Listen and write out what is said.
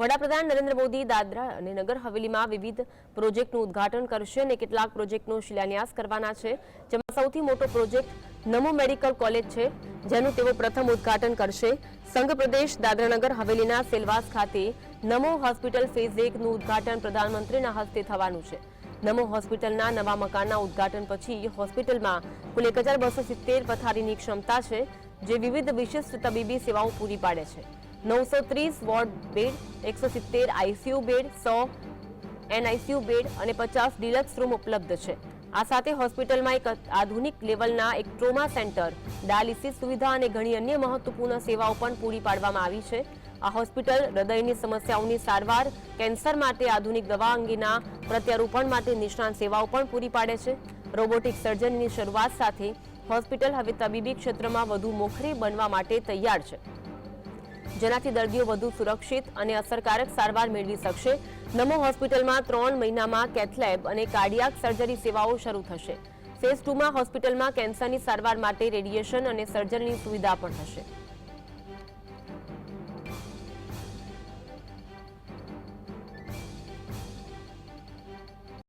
વડાપ્રધાન નરેન્દ્ર મોદી દાદરા અને નગર હવેલીમાં વિવિધ પ્રોજેક્ટનું ઉદ્ઘાટન કરશે અને કેટલાક પ્રોજેક્ટનો શિલાન્યાસ કરવાના છે. જેમાં સૌથી મોટો પ્રોજેક્ટ નમો મેડિકલ કોલેજ છે, જેનું તેઓ પ્રથમ ઉદ્ઘાટન કરશે. સંઘ પ્રદેશ દાદરાનગર હવેલીના સેલવાસ ખાતે નમો હોસ્પિટલ ફેઝ એકનું ઉદ્ઘાટન પ્રધાનમંત્રીના હસ્તે થવાનું છે. નમો હોસ્પિટલના નવા મકાનના ઉદ્ઘાટન પછી હોસ્પિટલમાં કુલ એક પથારીની ક્ષમતા છે, જે વિવિધ વિશિષ્ટ તબીબી સેવાઓ પૂરી પાડે છે. નવસો ત્રીસ વોર્ડ બેડ, એકસો સિત્તેર આઈસીયુ બેડ, સો એનઆઈસીયુ બેડ અને પચાસ ડિલક્સ રૂમ ઉપલબ્ધ છે. આ સાથે હોસ્પિટલમાં એક આધુનિક લેવલના એક ટ્રોમા સેન્ટર, ડાયાલિસિસ સુવિધા અને ઘણી અન્ય મહત્વપૂર્ણ સેવાઓ પણ પૂરી પાડવામાં આવી છે. આ હોસ્પિટલ હૃદયની સમસ્યાઓની સારવાર, કેન્સર માટે આધુનિક દવા અંગેના પ્રત્યારોપણ માટે નિષ્ણાંત સેવાઓ પણ પૂરી પાડે છે. રોબોટિક સર્જનની શરૂઆત સાથે હોસ્પિટલ હવે તબીબી ક્ષેત્રમાં વધુ મોખરે બનવા માટે તૈયાર છે. જેનાથી દર્દીઓ વધુ સુરક્ષિત અને અસરકારક સારવાર મેળવી શકશે. નમો હોસ્પિટલમાં ત્રણ મહિનામાં કેથલેબ અને કાર્ડિયાક સર્જરી સેવાઓ શરૂ થશે. ફેઝ ટુમાં હોસ્પિટલમાં કેન્સરની સારવાર માટે રેડિયેશન અને સર્જરીની સુવિધા પણ હશે